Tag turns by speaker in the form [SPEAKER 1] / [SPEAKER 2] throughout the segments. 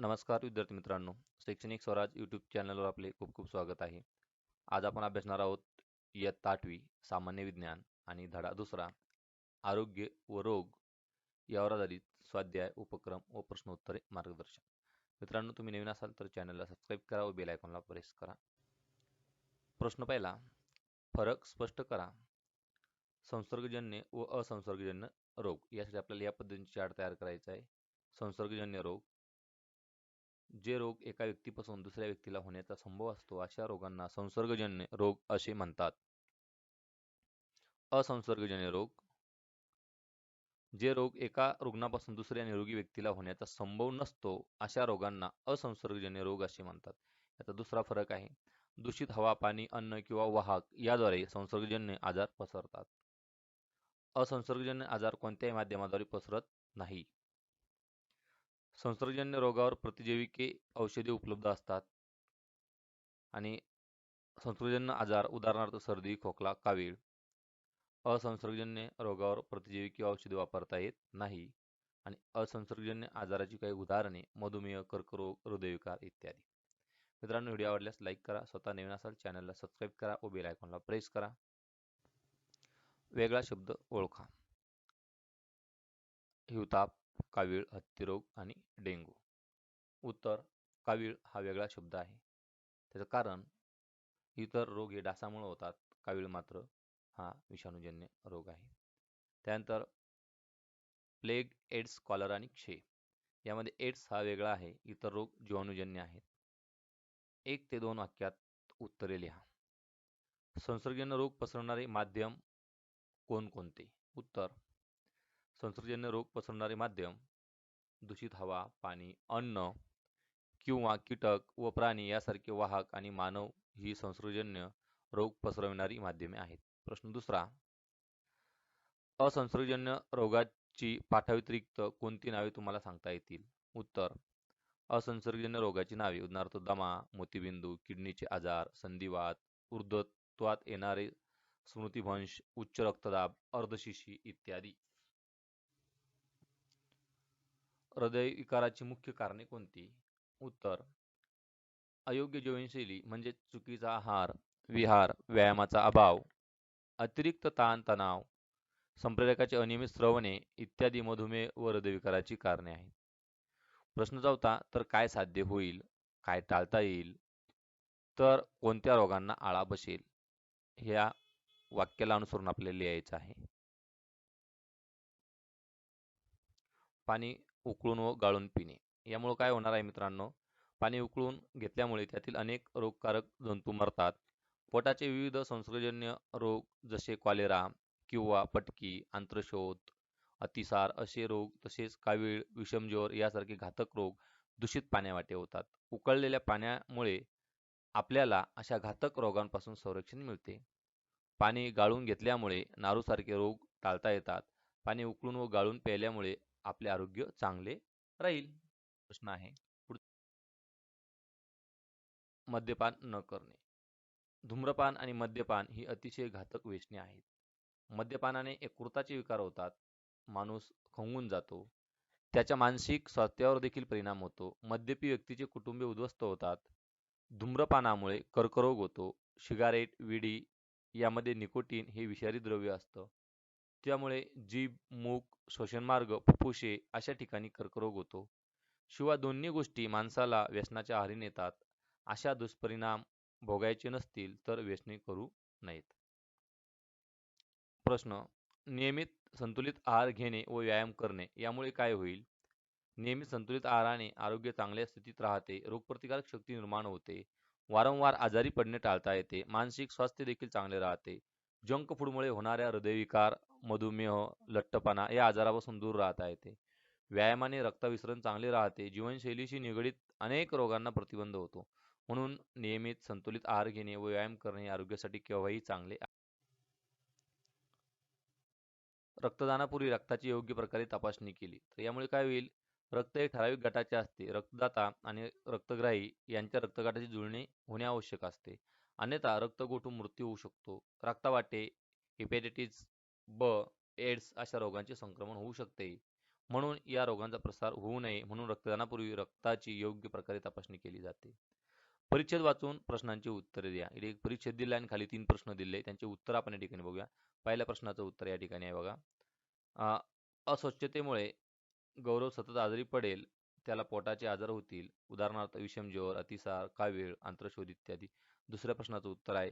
[SPEAKER 1] नमस्कार विद्यार्थी मित्रांनो. शैक्षणिक स्वराज यूट्यूब चॅनलवर आपले खूप खूप स्वागत आहे. आज आपण अभ्यासणार आहोत इयत्ता आठवी सामान्य विज्ञान आणि धडा दुसरा आरोग्य व रोग यावर आधारित स्वाध्याय उपक्रम व प्रश्नोत्तरे मार्गदर्शन. मित्रांनो तुम्ही नवीन असाल तर चॅनलला सबस्क्राईब करा व बेल आयकॉनला प्रेस करा. प्रश्न पहिला फरक स्पष्ट करा. संसर्गजन्य व असंसर्गजन्य रोग. यासाठी आपल्याला या पद्धतीची चार्ट तयार करायचा आहे. संसर्गजन्य रोग जे रोग एका व्यक्तीपासून दुसऱ्या व्यक्तीला होण्याचा संभव असतो अशा रोगांना संसर्गजन्य रोग असे म्हणतात. असंसर्गजन्य रोग. जे रोग एका रुग्णापासून दुसऱ्या निरोगी व्यक्तीला होण्याचा संभव नसतो अशा रोगांना असंसर्गजन्य रोग असे म्हणतात. याचा दुसरा फरक आहे. दूषित हवा पाणी अन्न किंवा वाहक याद्वारे संसर्गजन्य आजार पसरतात. असंसर्गजन्य आजार कोणत्याही माध्यमाद्वारे पसरत नाही. संसर्गजन्य रोगावर प्रतिजैविके औषधे उपलब्ध असतात. आणि संसर्गजन्य आजार उदाहरणार्थ सर्दी खोकला कावीळ असंसर्गजन्य रोगावर प्रतिजैविके औषधे वापरता येत नाही. आणि असंसर्गजन्य आजाराची काही उदाहरणे मधुमेह कर्करोग हृदयविकार इत्यादी. मित्रांनो व्हिडिओ आवडल्यास लाईक करा स्वतः नवीन असाल चॅनलला सबस्क्राईब करा व बेल आयकॉनला प्रेस करा. वेगळा शब्द ओळखा. हिवताप कावीळ हत्तीरोग आणि डेंगू. उत्तर कावीळ हा वेगळा शब्द आहे. त्याचं कारण इतर रोग हे डासामुळे होतात. कावीळ मात्र हा विषाणूजन्य रोग आहे. त्यानंतर प्लेग एड्स कॉलर आणि क्षय. यामध्ये एड्स हा वेगळा आहे. इतर रोग जीवाणूजन्य आहेत. एक ते दोन वाक्यात उत्तरे लिहा. संसर्गजन्य रोग पसरणारे माध्यम कोणकोणते? उत्तर संसर्गजन्य रोग पसरणारे माध्यम दूषित हवा पाणी अन्न किंवा कीटक व प्राणी यासारखे वाहक आणि मानव ही संसर्गजन्य रोग पसरविणारी माध्यमे आहेत. प्रश्न दुसरा असंसर्गजन्य रोगाची पाठाव्यतिरिक्त कोणती नावे तुम्हाला सांगता येतील? उत्तर असंसर्गजन्य रोगाची नावे उदाहरणार्थ दमा मोतीबिंदू किडनीचे आजार संधिवात ऊर्ध्वत्वात येणारे स्मृतिभ्रंश उच्च रक्तदाब अर्धशिशी इत्यादी. हृदय विकाराची मुख्य कारणे कोणती? उत्तर अयोग्य जीवनशैली म्हणजे चुकीचा आहार विहार व्यायामाचा अभाव अतिरिक्त ताणतणाव संप्रेरकाचे अनियमित स्रवणे इत्यादी मधुमेह व हृदयविकाराची कारणे आहेत. प्रश्न चौथा तर काय साध्य होईल? काय टाळता येईल? तर कोणत्या रोगांना आळा बसेल? ह्या वाक्याला अनुसरून आपल्याला लिहायचं आहे. पाणी उकळून व गाळून पिणे. यामुळे काय होणार आहे मित्रांनो? पाणी उकळून घेतल्यामुळे त्यातील अनेक रोगकारक जंतू मरतात. पोटाचे विविध संसर्गजन्य रोग जसे कॉलेरा किंवा पटकी आंत्रशोथ अतिसार असे रोग तसेच कावीळ विषमज्वर यासारखे घातक रोग दूषित पाण्यावाटे होतात. उकळलेल्या पाण्यामुळे आपल्याला अशा घातक रोगांपासून संरक्षण मिळते. पाणी गाळून घेतल्यामुळे नारूसारखे रोग टाळता येतात. पाणी उकळून व गाळून प्यायल्यामुळे आपले आरोग्य चांगले राहील प्रश्न आहे. मद्यपान न करणे. धूम्रपान आणि मद्यपान ही अतिशय घातक व्यसने आहेत. मद्यपानाने एकृताचे विकार होतात माणूस खंगून जातो त्याच्या मानसिक स्वास्थ्यावर देखील परिणाम होतो मद्यपी व्यक्तीचे कुटुंबे उद्ध्वस्त होतात धूम्रपानामुळे कर्करोग होतो सिगारेट विडी यामध्ये निकोटीन हे विषारी द्रव्य असतं. त्यामुळे जीभ मूक श्वसनमार्ग फुफ्फुसे अशा ठिकाणी कर्करोग होतो. शिवाय दोन्ही गोष्टी माणसाला व्यसनाच्या आहारी नेतात. अशा दुष्परिणाम भोगायचे नसतील तर व्यसने करू नयेत. प्रश्न. नियमित संतुलित आहार घेणे व व्यायाम करणे यामुळे काय होईल? नियमित संतुलित आहाराने आरोग्य चांगल्या स्थितीत राहते रोगप्रतिकारक शक्ती निर्माण होते वारंवार आजारी पडणे टाळता येते मानसिक स्वास्थ्य देखील चांगले राहते. जंक फूडमुळे होणाऱ्या हृदयविकार मधुमेह लठ्ठपणा या आजारापासून दूर राहता येते व्यायामाने रक्ताविसरण चांगले राहते. जीवनशैलीशी निगडीत अनेक रोगांना प्रतिबंध होतो. म्हणून नियमित संतुलित आहार घेणे व व्यायाम करणे आरोग्यासाठी केव्हाही चांगले रक्तदानापूर्वी रक्ताची योग्य प्रकारे तपासणी केली. तर यामुळे काय होईल? रक्त हे ठराविक गटाचे असते. रक्तदाता आणि रक्तग्राही यांच्या रक्तगटाची जुळणी होणे आवश्यक असते. अन्यथा रक्त गोठून मृत्यू होऊ शकतो. रक्तावाटे हेपॅटायटिस ब एड्स अशा रोगांचे संक्रमण होऊ शकते. म्हणून या रोगांचा प्रसार होऊ नये म्हणून रक्तदानापूर्वी रक्ताची योग्य प्रकारे तपासणी केली जाते. परिच्छेद वाचून प्रश्नांची उत्तरे द्या. इथे एक परिच्छेद दिला आणि खाली तीन प्रश्न दिले. त्यांचे उत्तर आपण या ठिकाणी बघूया. पहिल्या प्रश्नाचं उत्तर या ठिकाणी आहे बघा. अस्वच्छतेमुळे गौरव सतत आजारी पडेल त्याला पोटाचे आजार होतील. उदाहरणार्थ विषमज्वर अतिसार कावीळ आंत्रशोध इत्यादी. दुसऱ्या प्रश्नाचं उत्तर आहे.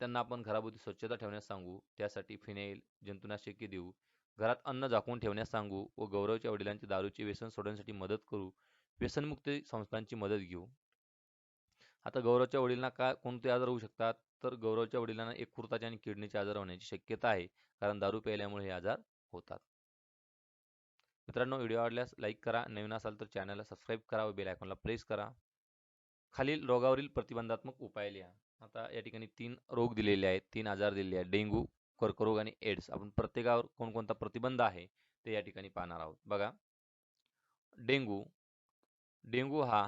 [SPEAKER 1] त्यांना आपण घराभोवती स्वच्छता ठेवण्यास सांगू त्यासाठी फिनेल जंतुनाशके देऊ घरात अन्न झाकून ठेवण्यास सांगू व गौरवच्या वडिलांचे दारूचे व्यसन सोडण्यासाठी मदत करू व्यसनमुक्ती संस्थांची मदत घेऊ. आता गौरवच्या वडिलांना काय कोणते आजार होऊ शकतात? तर गौरवच्या वडिलांना एक खुर्ताचे आणि किडनीचे आजार होण्याची शक्यता आहे कारण दारू प्यायल्यामुळे हे आजार होतात. मित्रांनो व्हिडिओ आवडल्यास लाईक करा नवीन असाल तर चॅनलला सबस्क्राईब करा व बेल आयकॉनला प्रेस करा. खालील रोगावरील प्रतिबंधात्मक उपाय लिहा. आता या ठिकाणी तीन रोग दिलेले आहेत तीन आजार दिलेले आहेत. डेंग्यू कर्करोग आणि एड्स. आपण प्रत्येकावर कोणकोणता प्रतिबंध आहे ते या ठिकाणी पाहणार आहोत. बघा डेंग्यू डेंग्यू हा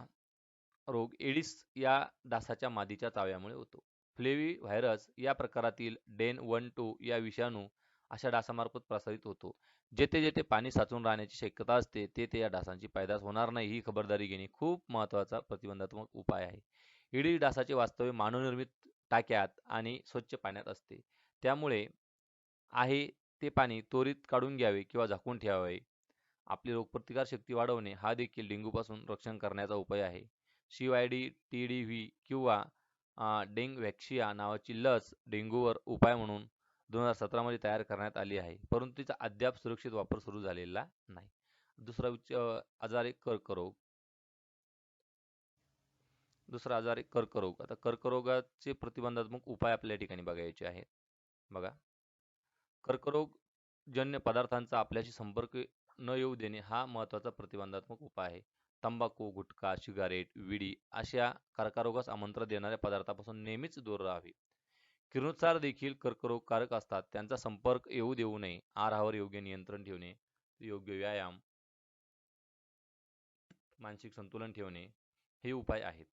[SPEAKER 1] रोग एडिस या डासाच्या मादीच्या चाव्यामुळे होतो. फ्लेवी व्हायरस या प्रकारातील डेन वन टू या विषाणू अशा डासामार्फत प्रसारित होतो. जेथे जेथे पाणी साचून राहण्याची शक्यता असते तेथे या डासांची पैदास होणार नाही ही खबरदारी घेणे खूप महत्त्वाचा प्रतिबंधात्मक उपाय आहे. इडी डासाचे वास्तव्य मानवनिर्मित टाक्यात आणि स्वच्छ पाण्यात असते. त्यामुळे आहे ते पाणी त्वरित काढून घ्यावे किंवा झाकून ठेवावे. आपली रोगप्रतिकार शक्ती वाढवणे हा देखील डेंग्यूपासून रक्षण करण्याचा उपाय आहे. शिवाय डी टी डी व्ही किंवा डेंग व्हॅक्शिया नावाची लस डेंग्यूवर उपाय म्हणून दोन हजार सतरामध्ये तयार करण्यात आली आहे. परंतु तिचा अद्याप सुरक्षित वापर सुरू झालेला नाही. दुसरा उच्च आजार एक कर्करोग दुसरा आजार आहे कर्करोग. आता कर्करोगाचे प्रतिबंधात्मक उपाय आपल्या ठिकाणी बघायचे आहेत. बघा. कर्करोग जन्य पदार्थांचा आपल्याशी संपर्क न येऊ देणे हा महत्त्वाचा प्रतिबंधात्मक उपाय आहे. तंबाखू गुटखा सिगारेट विडी अशा कर्करोगास आमंत्रण देणाऱ्या पदार्थापासून नेहमीच दूर राहावे. किरणोत्सार देखील कर्करोगकारक असतात. त्यांचा संपर्क येऊ देऊ नये. आहारावर योग्य नियंत्रण ठेवणे योग्य व्यायाम मानसिक संतुलन ठेवणे हे उपाय आहेत.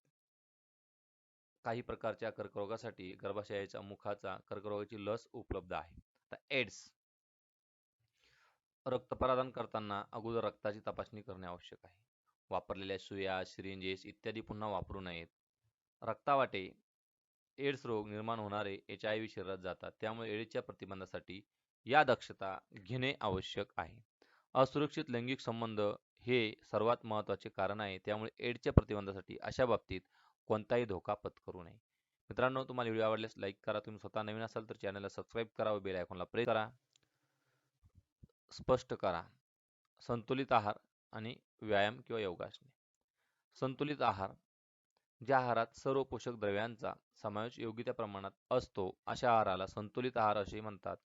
[SPEAKER 1] काही प्रकारच्या कर्करोगासाठी गर्भाशयाच्या मुखाचा कर्करोगाची लस उपलब्ध आहे. आता एड्स. रक्तप्रदान करताना अगोदर रक्ताची तपासणी करणे आवश्यक आहे. वापरलेल्या सुया सिरिंजेस इत्यादी पुन्हा वापरू नयेत. रक्तावाटे एड्स रोग निर्माण होणारे एच आय व्ही शरीरात जातात. त्यामुळे एड्सच्या प्रतिबंधासाठी या दक्षता घेणे आवश्यक आहे. असुरक्षित लैंगिक संबंध हे सर्वात महत्त्वाचे कारण आहे. त्यामुळे एड्सच्या प्रतिबंधासाठी अशा बाबतीत कोणताही धोका पत्करू नये. मित्रांनो तुम्हाला व्हिडिओ आवडल्यास लाईक करा. तुम्ही स्वतः नवीन असाल तर चॅनलला सबस्क्राईब करा व बेल आयकॉनला प्रेस करा. स्पष्ट करा. संतुलित आहार आणि व्यायाम किंवा योगासने. संतुलित आहार ज्या आहारात सर्व पोषक द्रव्यांचा समावेश योग्य त्या प्रमाणात असतो अशा आहाराला संतुलित आहार असे म्हणतात.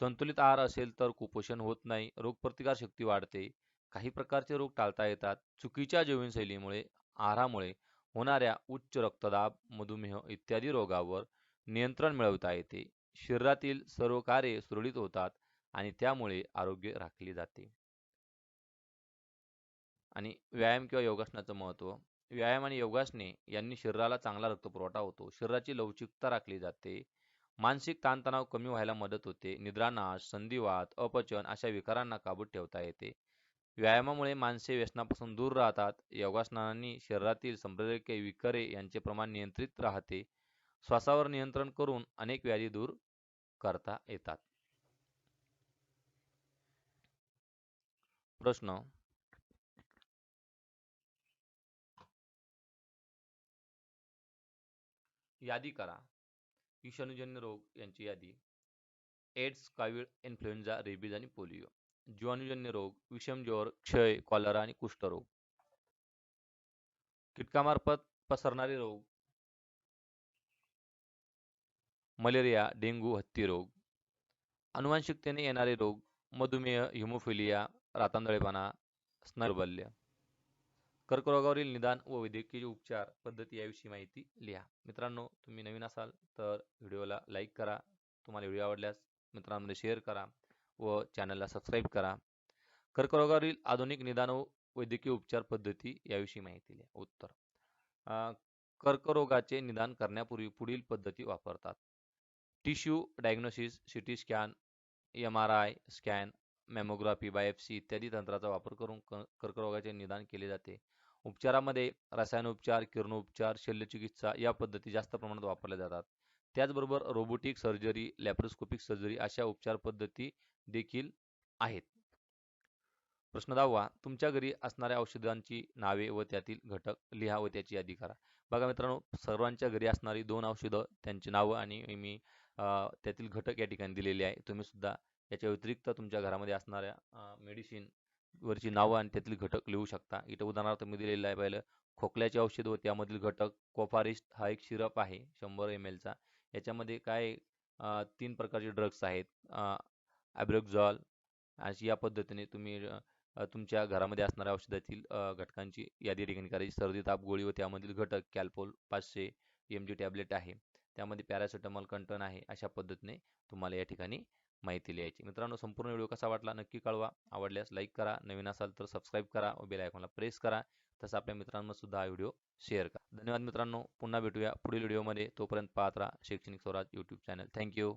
[SPEAKER 1] संतुलित आहार असेल तर कुपोषण होत नाही रोगप्रतिकार शक्ती वाढते काही प्रकारचे रोग टाळता येतात. चुकीच्या जीवनशैलीमुळे आहारामुळे होणाऱ्या उच्च रक्तदाब मधुमेह इत्यादी रोगावर नियंत्रण मिळवता येते. शरीरातील सर्व कार्ये सुरळीत होतात आणि त्यामुळे आरोग्य राखले जाते. आणि व्यायाम किंवा योगासनाचं महत्त्व. व्यायाम आणि योगासने यांनी शरीराला चांगला रक्तपुरवठा होतो. शरीराची लवचिकता राखली जाते. मानसिक ताणतणाव कमी व्हायला मदत होते. निद्रानाश संधिवात अपचन अशा विकारांना काबूत ठेवता येते. व्यायामामुळे माणसे व्यसनापासून दूर राहतात. योगासनांनी शरीरातील संप्रेरके विकारे यांचे प्रमाण नियंत्रित राहते. श्वासावर नियंत्रण करून अनेक व्याधी दूर करता येतात. प्रश्न. यादी करा. विषाणूजन्य रोग यांची यादी. एड्स कावीळ इन्फ्लुएन्झा रेबीज आणि पोलिओ. जीवाणूजन्य रोग विषमज्वर क्षय कॉलरा आणि कुष्ठरोग. कीटकामार्फत पसरणारे रोग. मलेरिया डेंग्यू हत्ती रोग अनुवांशिकतेने येणारे रोग मधुमेह हिमोफिलिया रातांदळेपणा स्नर्बल्य कर्करोगावरील निदान व वैद्यकीय उपचार पद्धती याविषयी माहिती लिहा. मित्रांनो तुम्ही नवीन असाल तर व्हिडिओला लाईक करा. तुम्हाला व्हिडिओ आवडल्यास मित्रांमध्ये शेअर करा. व चॅनलला सबस्क्राईब करा. कर्करोगावरील आधुनिक निदान व वैद्यकीय उपचार पद्धती याविषयी माहिती लिहा. उत्तर. कर्करोगाचे निदान करण्यापूर्वी पुढील पद्धती वापरतात. Tissue diagnosis C T scan M R I scan mammography biopsy इत्यादी तंत्राचा वापर करून कर्करोगाचे निदान केले जाते. उपचारामध्ये रसायनोपचार किरणोपचार शल्यचिकित्सा या पद्धती जास्त प्रमाणात वापरल्या जातात. त्याचबरोबर रोबोटिक सर्जरी लॅप्रोस्कोपिक सर्जरी अशा उपचार पद्धती देखील आहेत. प्रश्न दहावा तुमच्या घरी असणाऱ्या औषधांची नावे व त्यातील घटक लिहा व त्याची यादी करा. बघा मित्रांनो सर्वांच्या घरी असणारी दोन औषधं त्यांची नावं आणि मी त्यातील घटक या ठिकाणी दिलेले आहे. तुम्ही सुद्धा याच्या व्यतिरिक्त तुमच्या घरामध्ये असणाऱ्या मेडिसिन वरची नावं आणि त्यातील घटक लिहू शकता. इथं उदाहरणार्थ मी दिलेलं आहे पहिलं खोकल्याचे औषध व त्यामधील घटक कोफारिस्ट हा एक सिरप आहे शंभर एम एलचा याच्यामध्ये काय तीन प्रकारचे ड्रग्स आहेत. ॲब्रोक्झॉल अशी या पद्धतीने तुम्ही तुमच्या घरामध्ये असणाऱ्या औषधातील घटकांची यादी ठिकाणी करायची. सर्दी ताप गोळी व त्यामधील घटक कॅल्पोल पाचशे एम जी टॅबलेट आहे. त्यामध्ये पॅरासिटामॉल कंटन आहे अशा पद्धतीने तुम्हाला या ठिकाणी माहिती लिहायची. मित्रांनो संपूर्ण व्हिडिओ कसा वाटला नक्की कळवा. आवडल्यास लाईक करा. नवीन असाल तर सबस्क्राईब करा व बेल आयकॉनला प्रेस करा. तसं आपल्या मित्रांना सुद्धा हा व्हिडिओ शेअर करा. धन्यवाद मित्रांनो. पुन्हा भेटूया पुढील व्हिडिओमध्ये. तोपर्यंत पाहत राहा शैक्षणिक स्वराज यूट्यूब चॅनल थँक्यू